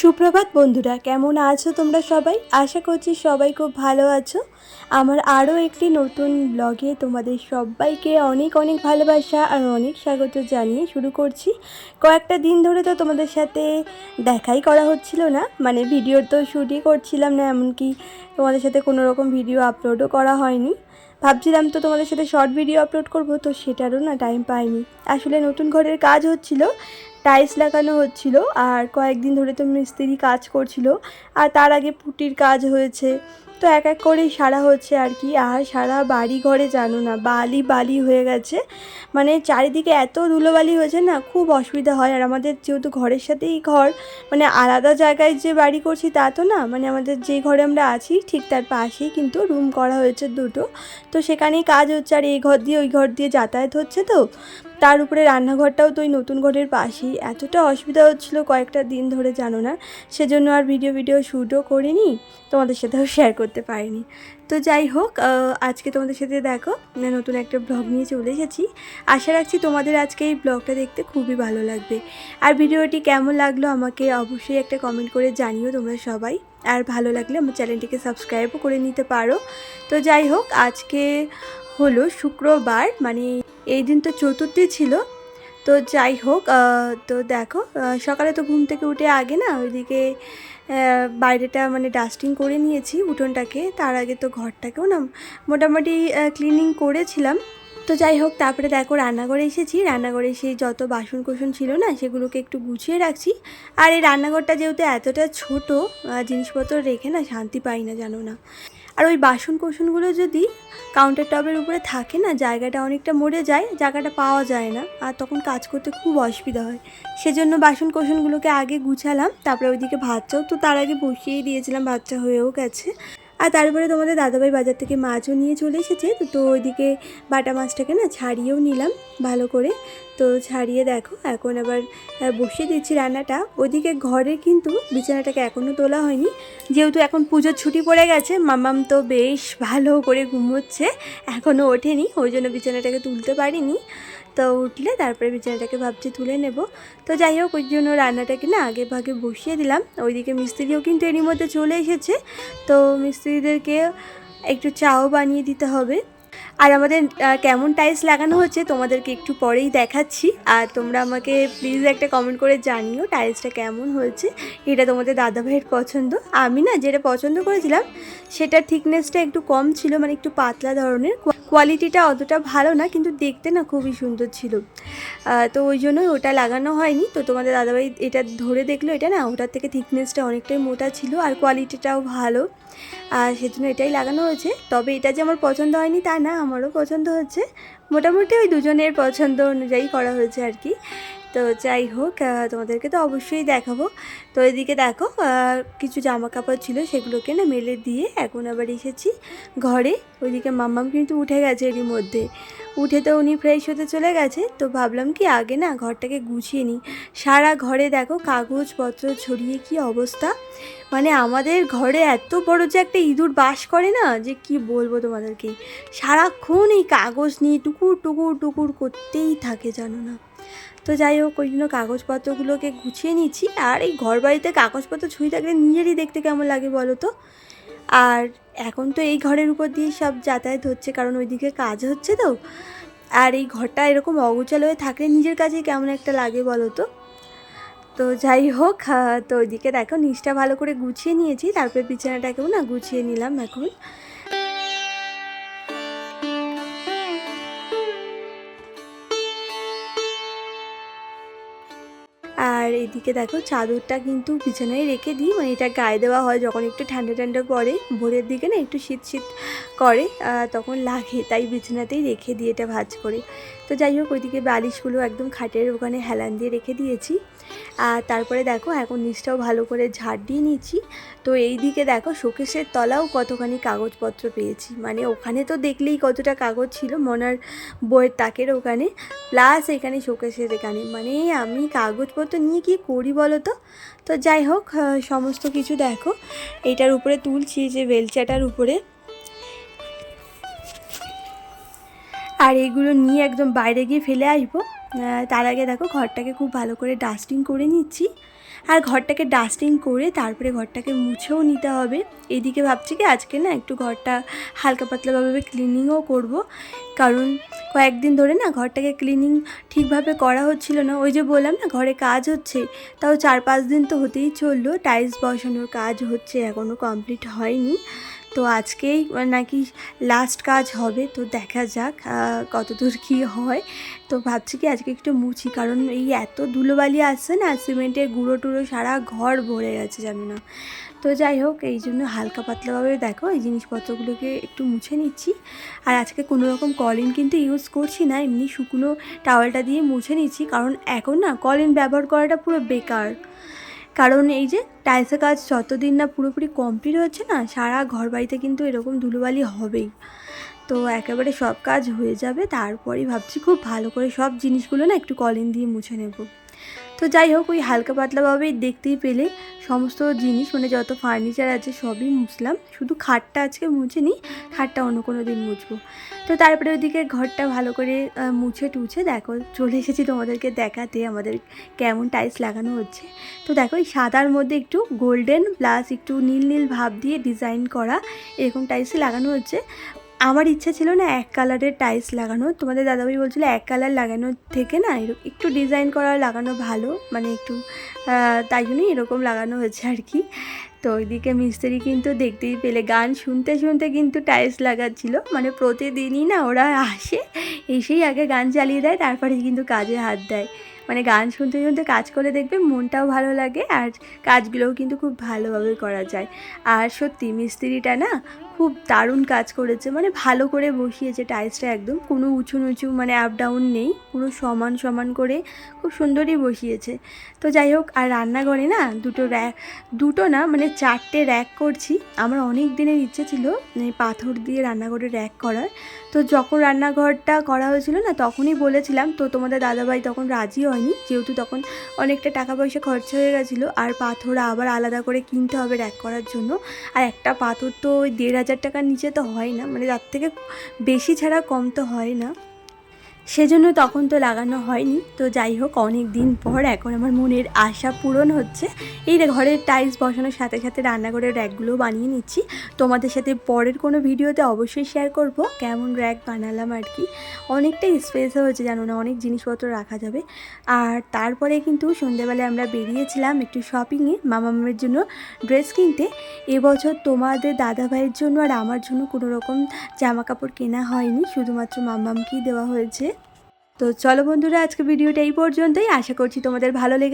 সুপ্রভাত বন্ধুরা, কেমন আছো তোমরা সবাই? আশা করছি সবাই খুব ভালো আছো। আমার আরও একটি নতুন ব্লগে তোমাদের সবাইকে অনেক অনেক ভালোবাসা আর অনেক স্বাগত জানিয়ে শুরু করছি। কয়েকটা দিন ধরে তো তোমাদের সাথে দেখাই করা হচ্ছিল না মানে ভিডিওর তো শ্যুটই করছিলাম না, এমনকি তোমাদের সাথে কোনো রকম ভিডিও আপলোডও করা হয়নি। ভাবছিলাম তো তোমাদের সাথে শর্ট ভিডিও আপলোড করব, তো সেটারও না টাইম পাইনি। আসলে নতুন ঘরের কাজ হচ্ছিল টাইলস লাগানো হচ্ছিল আর কয়েকদিন ধরে তো মিস্ত্রি কাজ করছিল। আর তার আগে পুটির কাজ হয়েছে। তো এক এক করেই সারা হচ্ছে আর কি। আর সারা বাড়ি ঘরে জানো না, বালি বালি হয়ে গেছে। মানে চারিদিকে এত ধুলোবালি হয়েছে না, খুব অসুবিধা হয়। আর আমাদের যেহেতু ঘরের সাথেই ঘর মানে আলাদা জায়গায় যে বাড়ি করছি তা তো না মানে আমাদের যে ঘরে আমরা আছি ঠিক তার পাশেই কিন্তু রুম করা হয়েছে দুটো। তো সেখানেই কাজ হচ্ছে, আর এই ঘর দিয়ে ওই ঘর দিয়ে যাতায়াত হচ্ছে তো। তার উপরে রান্নাঘরটাও তো ওই নতুন ঘরের পাশেই। এতটা অসুবিধা হচ্ছিল কয়েকটা দিন ধরে জানো না। সেজন্য আর ভিডিও ভিডিও শ্যুটও করিনি। তোমাদের সাথেও শেয়ার করতে পারিনি। তো যাই হোক আজকে তোমাদের সাথে দেখো নতুন একটা ব্লগ নিয়ে চলে এসেছি। আশা রাখছি তোমাদের আজকে এই ব্লগটা দেখতে খুবই ভালো লাগবে। আর ভিডিওটি কেমন লাগল আমাকে অবশ্যই একটা কমেন্ট করে জানিও তোমরা সবাই। আর ভালো লাগলে আমার চ্যানেলটিকে সাবস্ক্রাইবও করে নিতে পারো। তো যাই হোক, আজকে হলো শুক্রবার মানে এই দিন তো চতুর্থী ছিল তো যাই হোক তো দেখো সকালে তো ঘুম থেকে উঠে আগে না ওইদিকে বাইরেটা মানে ডাস্টিং করে নিয়েছি উঠোনটাকে। তার আগে তো ঘরটাকেও না মোটামুটি ক্লিনিং করেছিলাম। তো যাই হোক, তারপরে দেখো রান্নাঘরে এসেছি। রান্নাঘরে সেই যত বাসন কোসন ছিল না, সেগুলোকে একটু গুছিয়ে রাখছি। আর এই রান্নাঘরটা যেহেতু এতটা ছোট জিনিসপত্র রেখে না শান্তি পাই না, জানো না। আর ওই বাসন কোসনগুলো যদি কাউন্টার টপের উপরে থাকে না, জায়গাটা অনেকটা মরে যায়, জায়গাটা পাওয়া যায় না। আর তখন কাজ করতে খুব অসুবিধা হয়। সেজন্য বাসন কোসনগুলোকে আগে গুছালাম, তারপরে ওইদিকে ভাতটাও তো তার আগে বসিয়েই দিয়েছিলাম, ভাতটা হয়েও গেছে। আর তারপরে তোমাদের দাদাভাই বাজার থেকে মাছও নিয়ে চলে এসেছে। তো তো ওইদিকে বাটা মাছটাকে না ছাড়িয়েও নিলাম ভালো করে। তো ছাড়িয়ে দেখো, এখন আবার বসিয়ে দিচ্ছি রান্নাটা। ওইদিকে ঘরে কিন্তু বিছানাটাকে এখনও তোলা হয়নি। যেহেতু এখন পুজোর ছুটি পড়ে গেছে, মামাম তো বেশ ভালো করে ঘুমোচ্ছে। এখনও ওঠেনি, ওই জন্য বিছানাটাকে তুলতে পারিনি। তো উঠলে তারপরে বিছানাটাকে ভাবছি তুলে নেব। তো যাই হোক, ওই জন্য রান্নাটাকে না আগে ভাগে বসিয়ে দিলাম। ওইদিকে মিস্ত্রিও কিন্তু এরই মধ্যে চলে এসেছে। তো মিস্ত্রিদেরকে একটু চাও বানিয়ে দিতে হবে। আর আমাদের কেমন টাইলস লাগানো হচ্ছে তোমাদেরকে একটু পরেই দেখাচ্ছি। আর তোমরা আমাকে প্লিজ একটা কমেন্ট করে জানিও টাইলসটা কেমন হয়েছে। এটা তোমাদের দাদাভাইয়ের পছন্দ। আমি না যেটা পছন্দ করেছিলাম, সেটার থিকনেসটা একটু কম ছিল মানে একটু পাতলা ধরনের। কোয়ালিটিটা অতটা ভালো না, কিন্তু দেখতে না খুবই সুন্দর ছিল। তো ওই জন্যই ওটা লাগানো হয়নি। তো তোমাদের দাদাভাই এটা ধরে দেখল, এটা না ওটার থেকে থিকনেসটা অনেকটাই মোটা ছিল আর কোয়ালিটিটাও ভালো। আর সেজন্য এটাই লাগানো হয়েছে। তবে এটা যে আমার পছন্দ হয়নি তা না আমারও পছন্দ হচ্ছে। মোটামুটি ওই দুজনের পছন্দ অনুযায়ী করা হয়েছে আর কি। তো যাই হোক তোমাদেরকে তো অবশ্যই দেখাবো। তো এদিকে দেখো কিছু জামা কাপড় ছিল, সেগুলোকে না মেলে দিয়ে এখন আবার এসেছি ঘরে। ওইদিকে মাম্মাম কিন্তু উঠে গেছে এরই মধ্যে। উঠে তো উনি ফ্রেশ হতে চলে গেছে, তো ভাবলাম কি আগে না ঘরটাকে গুছিয়ে নিই। সারা ঘরে দেখো কাগজপত্র ছড়িয়ে কি অবস্থা। মানে আমাদের ঘরে এত বড় যে একটা ইঁদুর বাস করে না, যে কি বলব তোমাদেরকে। সারাক্ষণ এই কাগজ নিয়ে টুকুর টুকুর টুকুর করতেই থাকে, জানো না। তো যাই হোক, ওই জন্য কাগজপত্রগুলোকে গুছিয়ে নিচ্ছি। আর এই ঘর বাড়িতে কাগজপত্র ছুঁই থাকলে নিজেরই দেখতে কেমন লাগে বলো তো? আর এখন তো এই ঘরের উপর দিয়ে সব যাতায়াত হচ্ছে, কারণ ওইদিকে কাজ হচ্ছে তো। আর এই ঘরটা এরকম অগোছাল হয়ে থাকলে নিজের কাছে কেমন একটা লাগে বলো তো? তো যাই হোক তো ওইদিকে দেখো, নিচটা ভালো করে গুছিয়ে নিয়েছি, তারপরে বিছানাটাকেও না গুছিয়ে নিলাম এখন। এদিকে দেখো চাদরটা কিন্তু বিছানায় রেখে দিই মানে এটা গায়ে দেওয়া হয় যখন একটু ঠান্ডা ঠান্ডা পড়ে, ভোরের দিকে না একটু শীত শীত করে তখন লাগে, তাই বিছানাতেই রেখে দিই এটা ভাজ করে। তো যাই হোক, ওইদিকে বালিশগুলো একদম খাটের ওখানে হেলান দিয়ে রেখে দিয়েছি। আর তারপরে দেখো, এখন নিচটাও ভালো করে ঝাড় দিয়ে নিচ্ছি। তো এই দিকে দেখো, শোকেশের তলাও কতখানি কাগজপত্র পেয়েছি। মানে ওখানে তো দেখলেই কতটা কাগজ ছিল, মনার বইয়ের তাকের ওখানে। প্লাস এখানে শোকেশের এখানে। মানে আমি কাগজপত্র নিয়ে কি করি বলো তো? তো যাই হোক সমস্ত কিছু দেখো। এইটার উপরে তুলছি যে বেলচাটার উপরে। আর এইগুলো নিয়ে একদম বাইরে গিয়ে ফেলে আসব। তার আগে দেখো ঘরটাকে খুব ভালো করে ডাস্টিং করে নিচ্ছি। আর ঘরটাকে ডাস্টিং করে তারপরে ঘরটাকে মুছেও নিতে হবে। এদিকে ভাবছি কি আজকে না একটু ঘরটা হালকা পাতলাভাবে ক্লিনিংও করব। কারণ কয়েকদিন ধরে না ঘরটাকে ক্লিনিং ঠিকভাবে করা হচ্ছিল না। ওই যে বললাম না ঘরে কাজ হচ্ছে, তাও চার পাঁচ দিন তো হতেই চলল। টাইলস বসানোর কাজ হচ্ছে এখনও কমপ্লিট হয়নি। তো আজকেই নাকি লাস্ট কাজ হবে, তো দেখা যাক কতদূর কী হয়। তো ভাবছি কি আজকে একটু মুছি, কারণ এই এত ধুলোবালি আসছে না, সিমেন্টের গুঁড়ো টুড়ো সারা ঘর ভরে গেছে জানো না তো যাই হোক, এই জন্য হালকা পাতলাভাবে দেখো, এই জিনিসপত্রগুলোকে একটু মুছে নিচ্ছি। আর আজকে কোনো রকম কলিন কিন্তু ইউজ করছি না, এমনি শুকনো টাওয়ালটা দিয়ে মুছে নিচ্ছি, কারণ এখন না কলিন ব্যবহার করাটা পুরো বেকার। কারণ এই যে টাইলসের কাজ যতদিন না পুরোপুরি কমপ্লিট হচ্ছে না, সারা ঘর বাড়িতে কিন্তু এরকম ধুলোবালি হবেই। তো একেবারে সব কাজ হয়ে যাবে, তারপরেই ভাবছি খুব ভালো করে সব জিনিসগুলো না একটু কলিন দিয়ে মুছে নেব। তো যাই হোক, ওই হালকা পাতলাভাবেই দেখতেই পেলে। সমস্ত জিনিস মানে যত ফার্নিচার আছে সবই মুছলাম। শুধু খাটটা আজকে মুছে নিই খাটটা অন্য কোনো দিন মুছবো। তো তারপরে ওইদিকে ঘরটা ভালো করে মুছে টুছে দেখো, চলে এসেছি তোমাদেরকে দেখাতে আমাদের কেমন টাইলস লাগানো হচ্ছে। তো দেখো, এই সাদার মধ্যে একটু গোল্ডেন প্লাস একটু নীল নীল ভাব দিয়ে ডিজাইন করা এরকম টাইলসই লাগানো হচ্ছে। আমার ইচ্ছা ছিল না এক কালারের টাইলস লাগানো। তোমাদের দাদাভাই বলছিল এক কালার লাগানোর থেকে না একটু ডিজাইন করা লাগানো ভালো। মানে একটু তাই জন্যই এরকম লাগানো হয়েছে আর কি। তো ওইদিকে মিস্ত্রি কিন্তু দেখতেই পেলে। গান শুনতে শুনতে কিন্তু টাইলস লাগাচ্ছিল। মানে প্রতিদিনই না ওরা আসে, এসেই আগে গান চালিয়ে দেয় তারপরে কিন্তু কাজে হাত দেয়। মানে গান শুনতে শুনতে কাজ করে দেখবে মনটাও ভালো লাগে আর কাজগুলোও কিন্তু খুব ভালোভাবে করা যায়। আর সত্যি মিস্ত্রিটা না খুব দারুণ কাজ করেছে। মানে ভালো করে বসিয়েছে টাইলসটা একদম। কোনো উঁচু নিচু মানে আপ ডাউন নেই। পুরো সমান সমান করে খুব সুন্দরই বসিয়েছে। তো যাই হোক, আর রান্নাঘরে না দুটো র্যাক দুটো না মানে চারটে র্যাক করছি। আমার অনেক দিনের ইচ্ছে ছিল পাথর দিয়ে রান্নাঘরে র্যাক করার। তো যখন রান্নাঘরটা করা হয়েছিল না, তখনই বলেছিলাম, তো তোমাদের দাদাভাই তখন রাজি হয়নি। যেহেতু তখন অনেকটা টাকা পয়সা খরচা হয়ে গেছিল, আর পাথর আবার আলাদা করে কিনতে হবে র্যাক করার জন্য। আর একটা পাথর তো ওই দেড় হাজার টাকার নিচে তো হয় না মানে তার থেকে বেশি ছাড়া কম তো হয় না। সেজন্য তখন তো লাগানো হয়নি। তো যাই হোক, অনেক দিন পর এখন আমার মনের আশা পূরণ হচ্ছে। এই ঘরের টাইলস বসানোর সাথে সাথে রান্নাঘরের র্যাকগুলো বানিয়ে নিচ্ছি। তোমাদের সাথে পরের কোনো ভিডিওতে অবশ্যই শেয়ার করব। কেমন র্যাক বানালাম আর কি। অনেকটা স্পেস হয়েছে, জানো না, অনেক জিনিসপত্র রাখা যাবে। আর তারপরে কিন্তু সন্ধেবেলায় আমরা বেরিয়েছিলাম একটু শপিংয়ে মামামের জন্য ড্রেস কিনতে। এবছর তোমাদের দাদা ভাইয়ের জন্য আর আমার জন্য কোনো রকম জামা কাপড় কেনা হয়নি। শুধুমাত্র মামামকেই দেওয়া হয়েছে। তো চলো বন্ধুরা আজকে ভিডিওটা এই পর্যন্তই। আশা করছি তোমাদের ভালো লেগেছে।